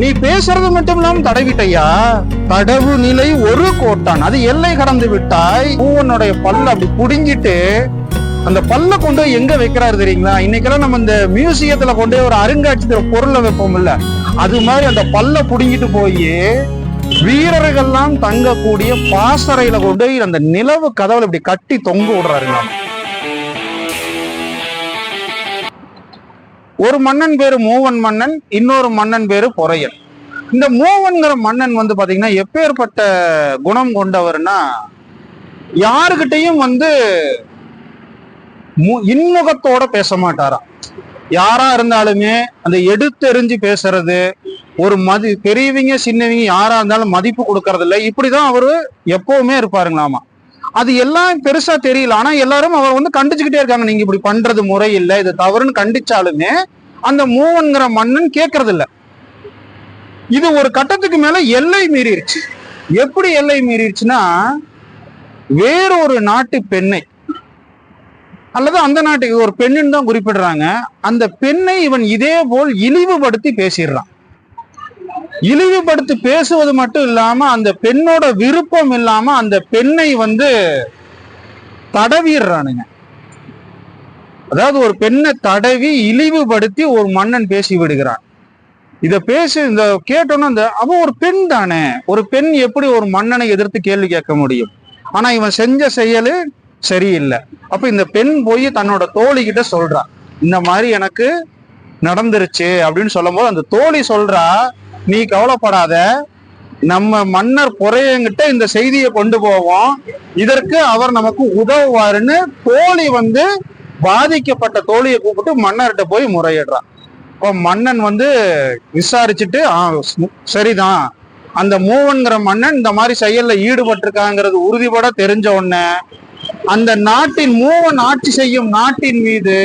நீ பேசுறது மட்டும் இல்லாம தடவிட்டையா தடவு நிலை ஒரு கோட்டான். அது எல்லை கடந்து விட்டாய். பூவனுடைய பல்ல அப்படி புடுங்கிட்டு அந்த பல்ல கொண்டு போய் எங்க வைக்கிறாரு தெரியுங்களா? இன்னைக்கெல்லாம் நம்ம இந்த மியூசியத்துல கொண்டு போய் ஒரு அருங்காட்சியத்துல பொருளை வைப்போம் இல்ல அது மாதிரி அந்த பல்ல புடுங்கிட்டு போய் வீரர்கள்லாம் தங்கக்கூடிய பாசறையில கொண்டு போய் அந்த நிலவு கதவுல இப்படி கட்டி தொங்க விடுறாருங்க ஒரு மன்னன் பேரு மூவன் மன்னன் இன்னொரு மன்னன் பேரு பொறையன். இந்த மூவன்கிற மன்னன் வந்து பாத்தீங்கன்னா எப்பேற்பட்ட குணம் கொண்டவர்னா யாருகிட்டையும் வந்து மு- இன்முகத்தோட பேச மாட்டாராம். யாரா இருந்தாலுமே அந்த எடுத்தெறிஞ்சு பேசுறது ஒரு மதி பெரியவங்க சின்னவங்க யாரா இருந்தாலும் மதிப்பு கொடுக்கறது இல்லை இப்படிதான் அவரு எப்பவுமே இருப்பாருங்களாமா. அது எல்லாம் பெருசா தெரியல. ஆனா எல்லாரும் அவர் வந்து கண்டிச்சுக்கிட்டே இருக்காங்க. நீங்க இப்படி பண்றது முறை இல்ல இது தவறுன்னு கண்டிச்சாலுமே அந்த மூவன்கிற மன்னன் கேட்கறது இல்ல இது ஒரு கட்டத்துக்கு மேல எல்லை மீறிடுச்சு எப்படி எல்லை மீறிடுச்சுன்னா வேறொரு நாட்டு பெண்ணை அல்லது அந்த நாட்டுக்கு ஒரு பெண்ணுன்னு தான் குறிப்பிடுறாங்க. அந்த பெண்ணை இவன் இதே போல் இழிவுபடுத்தி பேசிடுறான். இழிவுபடுத்தி பேசுவது மட்டும் இல்லாம அந்த பெண்ணோட விருப்பம் இல்லாம அந்த பெண்ணை வந்து தடவிடுறானுங்க. அதாவது ஒரு பெண்ணை தடவி இழிவுபடுத்தி ஒரு மன்னன் பேசி விடுகிறான். இத பேசி இந்த கேட்டோன்னா இந்த அவன் ஒரு பெண் தானே. ஒரு பெண் எப்படி ஒரு மன்னனை எதிர்த்து கேள்வி கேட்க முடியும்? ஆனா இவன் செஞ்ச செயலு சரியில்லை. அப்ப இந்த பெண் போய் தன்னோட தோழி கிட்ட இந்த மாதிரி எனக்கு நடந்துருச்சு அப்படின்னு சொல்லும் போது அந்த தோழி சொல்றா நீ கவலைப்படாத. நம்ம மன்னர் பொறையங்கிட்ட இந்த செய்தியை கொண்டு போவோம். இதற்கு அவர் நமக்கு உதவுவாருன்னு தோழி வந்து பாதிக்கப்பட்ட தோழியை கூப்பிட்டு மன்னர்கிட்ட போய் முறையிடுறான் இப்போ மன்னன் வந்து விசாரிச்சுட்டு "ஆ, சரிதான். அந்த மூவன்கிற மன்னன் இந்த மாதிரி செயல்ல ஈடுபட்டிருக்காங்கிறது உறுதிபட தெரிஞ்ச உடனே அந்த நாட்டின் மூவன் ஆட்சி செய்யும் நாட்டின் மீது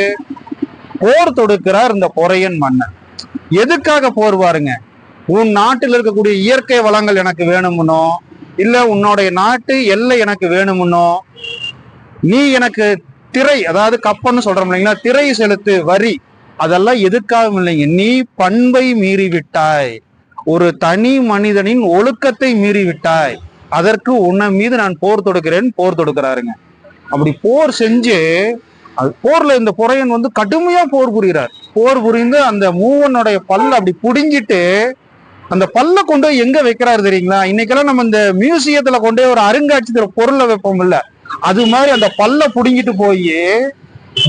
போர் தொடுக்கிறார் இந்த பொறையன் மன்னன். எதுக்காக போர் பாருங்க. உன் நாட்டில் இருக்கக்கூடிய இயற்கை வளங்கள் எனக்கு வேணும்னோ இல்ல உன்னுடைய நாட்டு எல்லை எனக்கு வேணும்னோ நீ எனக்கு திரை அதாவது கப்பன்னு சொல்றோம் இல்லைங்களா திரை செலுத்து வரி அதெல்லாம் எதுக்காகவும் இல்லைங்க. நீ பண்பை மீறி விட்டாய் ஒரு தனி மனிதனின் ஒழுக்கத்தை மீறி விட்டாய் அதற்கு உன்னை மீது நான் போர் தொடுக்கிறேன் போர் தொடுக்கிறாருங்க. அப்படி போர் செஞ்சு அது போர்ல இந்த பொறையன் வந்து கடுமையா போர் புரிகிறார். போர் புரிந்து அந்த மூவனுடைய பல்ல அப்படி புடுங்கிட்டு அந்த பல்ல கொண்டு போய் எங்க வைக்கிறாரு தெரியுங்களா? இன்னைக்கெல்லாம் நம்ம இந்த மியூசியத்துல கொண்டு போய் ஒரு அருங்காட்சியத்துல பொருளை வைப்போம் இல்ல அது மாதிரி அந்த பல்ல புடுங்கிட்டு போய்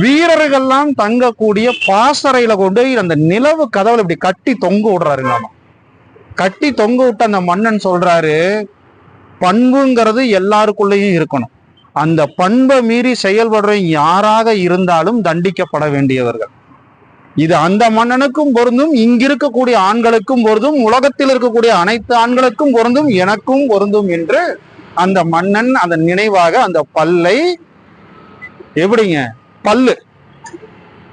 வீரர்கள்லாம் தங்கக்கூடிய பாசறையில கொண்டு போய் அந்த நிலவு கதவுல இப்படி கட்டி தொங்க விடுறாருங்களாமா கட்டி தொங்க விட்ட அந்த மன்னன் சொல்றாரு பண்புங்கிறது எல்லாருக்குள்ளேயும் இருக்கணும். அந்த பண்பை மீறி செயல்படுற யாராக இருந்தாலும் தண்டிக்கப்பட வேண்டியவர்கள். இது அந்த மன்னனுக்கும் பொருந்தும் இங்கிருக்கக்கூடிய ஆண்களுக்கும் பொருந்தும் உலகத்தில் இருக்கக்கூடிய அனைத்து ஆண்களுக்கும் பொருந்தும் எனக்கும் பொருந்தும் என்று அந்த மன்னன் அந்த நினைவாக அந்த பல்லை எப்படிங்க? பல்லு.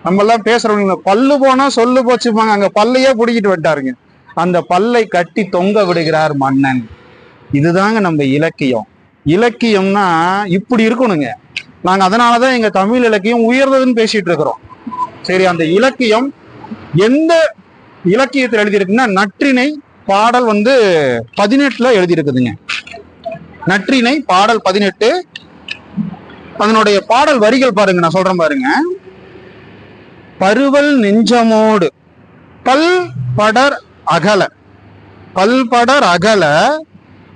நம்ம எல்லாம் பேசுறவங்க பல்லு போனா சொல்லு போச்சுப்பாங்க. அங்க பல்லையே பிடிக்கிட்டு விட்டாருங்க அந்த பல்லை கட்டி தொங்க விடுகிறார் மன்னன். இதுதாங்க நம்ம இலக்கியம். இலக்கியம்னா இப்படி இருக்கணுங்க. நாங்க அதனாலதான் எங்க தமிழ் இலக்கியம் உயர்ந்ததுன்னு பேசிட்டு இருக்கிறோம். சரி அந்த இலக்கியம் எந்த இலக்கியத்தில் எழுதியிருக்குன்னா நற்றிணை பாடல் வந்து பதினெட்டுல எழுதியிருக்குதுங்க. நற்றிணை பாடல் பதினெட்டு. அதனுடைய பாடல் வரிகள் பாருங்க நான் சொல்றேன் பாருங்க. பருவல் நெஞ்சமோடு பல் படர் அகல. பல்படர் அகல.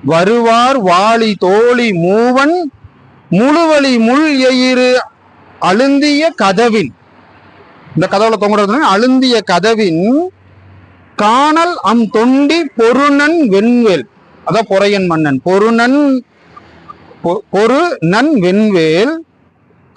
வருவார் வாளி தோழி மூவன். முழுவலி முள் எயிறு. அழுந்திய கதவின். இந்த கதவுல தொங்குறது அழுந்திய கதவின் காணல் அம் தொண்டி பொருணன் வெண்வேல். அதான் பொறையன் மன்னன். பொருணன் பொ- பொரு நன் வெண்வேல்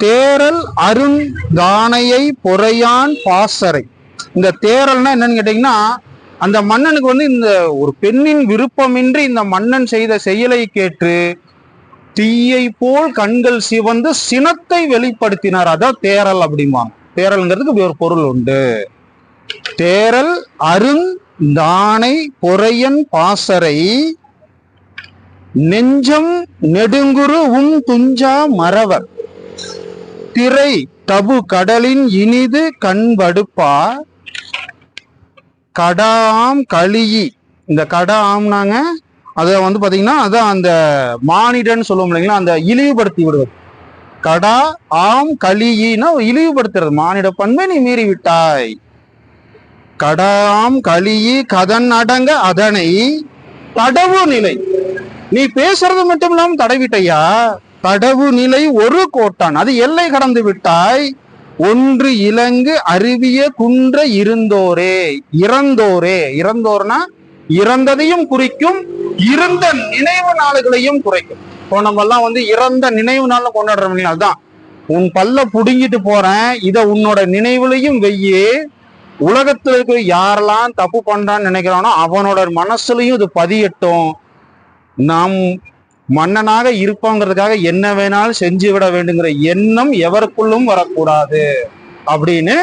தேரல் அருந்தானையை பொறையான் பாசறை. இந்த தேரல்னா என்னன்னு கேட்டீங்கன்னா அந்த மன்னனுக்கு வந்து இந்த ஒரு பெண்ணின் விருப்பமின்றி இந்த மன்னன் செய்த செயலை கேட்டு தீயை போல் கண்கள் சிவந்து சினத்தை வெளிப்படுத்தினார். அதான் தேரல் அப்படிம்பாங்க. தேரல்ங்கிறதுக்கு இப்படி ஒரு பொருள் உண்டு. தேரல் அருண் தானை பொறையன் பாசறை நெஞ்சம் நெடுங்குரு உம் துஞ்சா மறவர். திரை தபு கடலின் இனிது கண்படுப்பா கடாம் களியி. இந்த கடை ஆம்னாங்க அதை வந்து பாத்தீங்கன்னா அதான் அந்த மானிடன்னு சொல்லுவோம் இல்லைங்களா அந்த இழிவுபடுத்தி விடுவது. கடா ஆம் களியின்னா இழிவுபடுத்துறது மானிட பண்பை நீ மீறி விட்டாய் கடாம் கலியி கதன் அடங்க அதனை தடவு நிலை. நீ பேசுறது மட்டும் இல்லாம தடவிட்டையா? தடவு நிலை ஒரு கோட்டான். அது எல்லை கடந்து விட்டாய். ஒன்று இலங்கு அருவிய குன்ற இருந்தோரே இறந்தோரே. இறந்தோர்னா இறந்ததையும் குறிக்கும் இருந்த நினைவு நாளுகளையும் குறைக்கும். இப்போ நம்ம எல்லாம் வந்து இறந்த நினைவு நாள்ல கொண்டாடுறோம் இல்லையா? அதுதான். உன் பல்ல புடுங்கிட்டு போறேன் இத உன்னோட நினைவுலையும் வெய்யே உலகத்துல இருக்கிற யாரெல்லாம் தப்பு பண்றான்னு நினைக்கிறானோ அவனோட மனசுலயும் இது பதியட்டும். நாம் மன்னனாக இருப்போங்கிறதுக்காக என்ன வேணாலும் செஞ்சு விட வேண்டுங்கிற எண்ணம் எவருக்குள்ளும் வரக்கூடாது. அப்படின்னு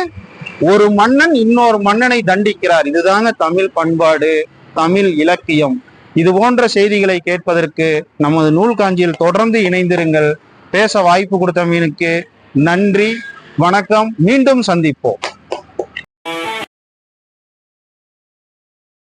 ஒரு மன்னன் இன்னொரு மன்னனை தண்டிக்கிறார். இதுதாங்க தமிழ் பண்பாடு தமிழ் இலக்கியம். இது போன்ற செய்திகளை கேட்பதற்கு நமது நூல் காஞ்சியில் தொடர்ந்து இணைந்திருங்கள். பேச வாய்ப்பு கொடுத்த மீனுக்கு நன்றி வணக்கம். மீண்டும் சந்திப்போம்.